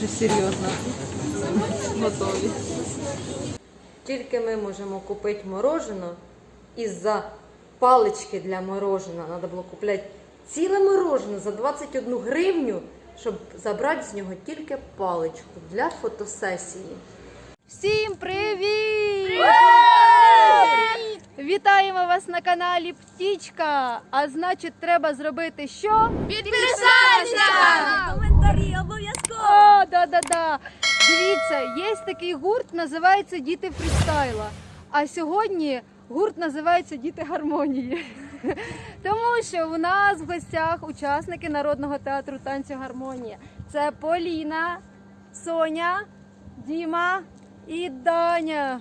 Дуже серйозно. Готові. Тільки ми можемо купити морожено із-за палички для мороженого. Треба було купляти ціле мороженое за 21 гривню, щоб забрати з нього тільки паличку для фотосесії. Всім привіт! Вітаємо вас на каналі Птічка. А значить, треба зробити що? Підписатися! Коментарі обов'язково. О, да-да-да. Дивіться, є такий гурт, називається Діти фрістайла. А сьогодні гурт називається Діти гармонії. Тому що у нас в гостях учасники народного театру танцю гармонія. Це Поліна, Соня, Діма і Даня.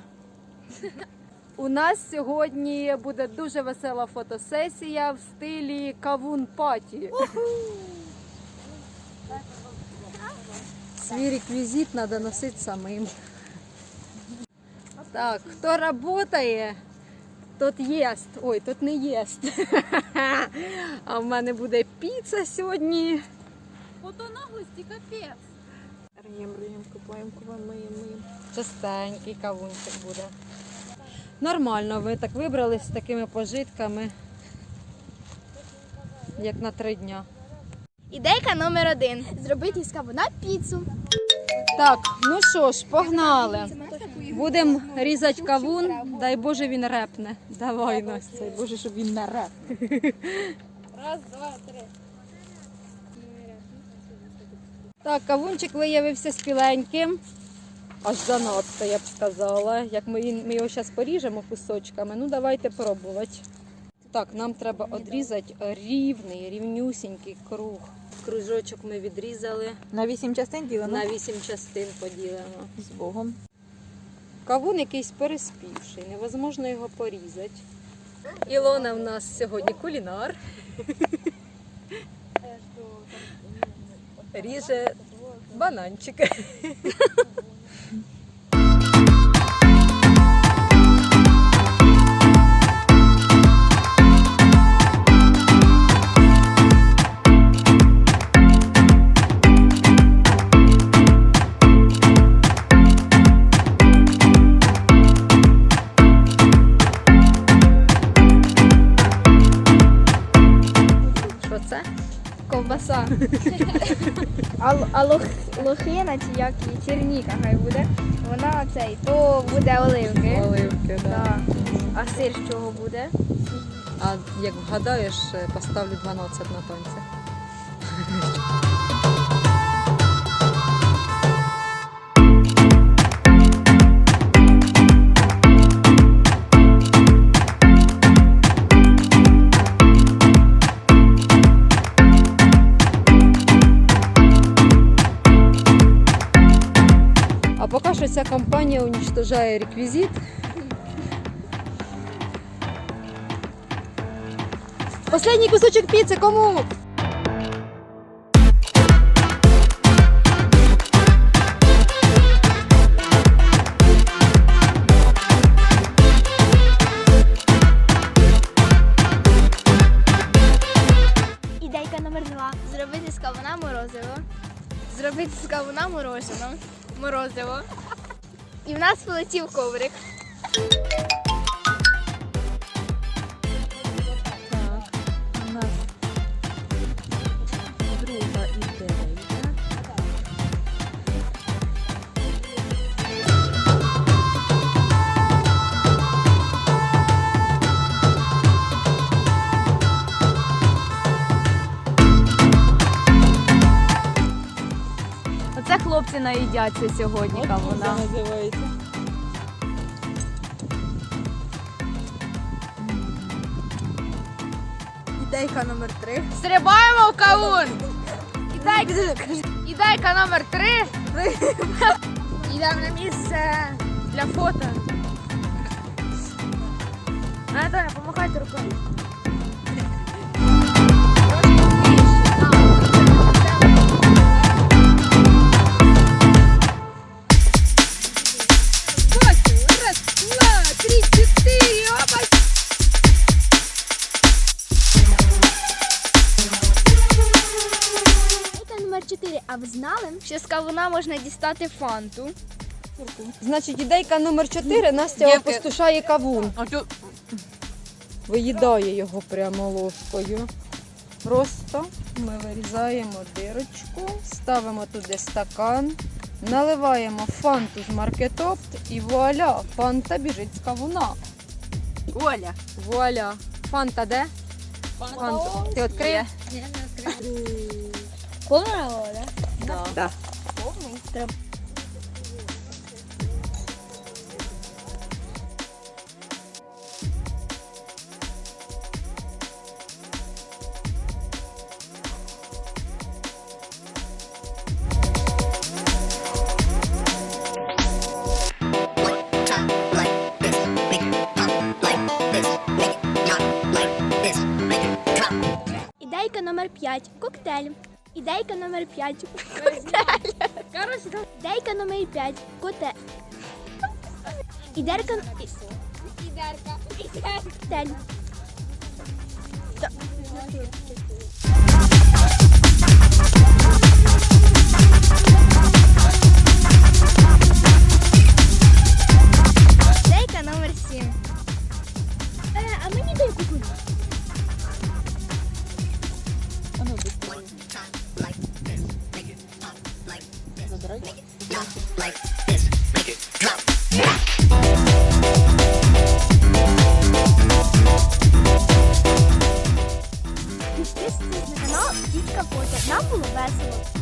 У нас сьогодні буде дуже весела фотосесія в стилі кавун паті. Свій реквізит треба носити самим. Так, хто працює, тот єст. Ой, тот не єст. А в мене буде піца сьогодні. Ото наглості капець. Рієм, рієм, купаємо, купаємо, миємо, миємо. Частенький кавунчик буде. Нормально, ви так вибрались з такими пожитками, як на три дня. Ідейка номер один. Зробити із кавуна піцу. Так, ну що ж, погнали. Будемо різати кавун, дай Боже він репне. Давай, Настя, дай Боже, щоб він не реп. Раз, два, три. Так, кавунчик виявився спіленьким. Аж занадто, я б сказала. Як ми, ми його зараз поріжемо кусочками, ну давайте пробувати. Так, нам треба відрізати рівний, рівнюсінький круг. Кружочок ми відрізали, На вісім частин ділимо? на вісім частин поділимо. з Богом. Кавун якийсь переспівший, невозможно його порізати. Ілона в нас сьогодні кулінар. Ріже бананчик. А лох, лохина чи як і черніка хай буде. Вона цей, то буде оливки. Оливки, Да. А сир з чого буде? А як вгадаєш, поставлю 12 на тонці. Ця компанія уничтожає реквізит. Последний кусочек пиццы кому? Ідейка номер два. Зробити з кавуна морозиво. Зробити з кавуна морожено. Морозиво. І в нас полетів коврик. Хлопці наїдяться сьогодні кавуна. називається. Ідейка номер три. Стрибаємо в кавун! Ідейка, ідейка номер три. Йдемо на місце для фото. Анатолія, помахайте рукою. А ви знали? що з кавуна можна дістати фанту? Значить, ідейка номер 4 Настя Дівки. опустошає кавун. А тут Виїдає його прямо ложкою. Просто ми вирізаємо дирочку, ставимо туди стакан, наливаємо фанту з маркетопт і вуаля, фанта біжить з кавуна. Оля. Вуаля. Фанта де? Фанта. Ти відкриє? Повна вода. Так. Ідейка номер 5. Коктейль. Ідейка номер 5. Коктейль. Ідейка номер 5. Коте. Ідерка. Ідерка. Коктейль. Ідейка Підписуйтесь на канал Дітка Потя. Нам було весело.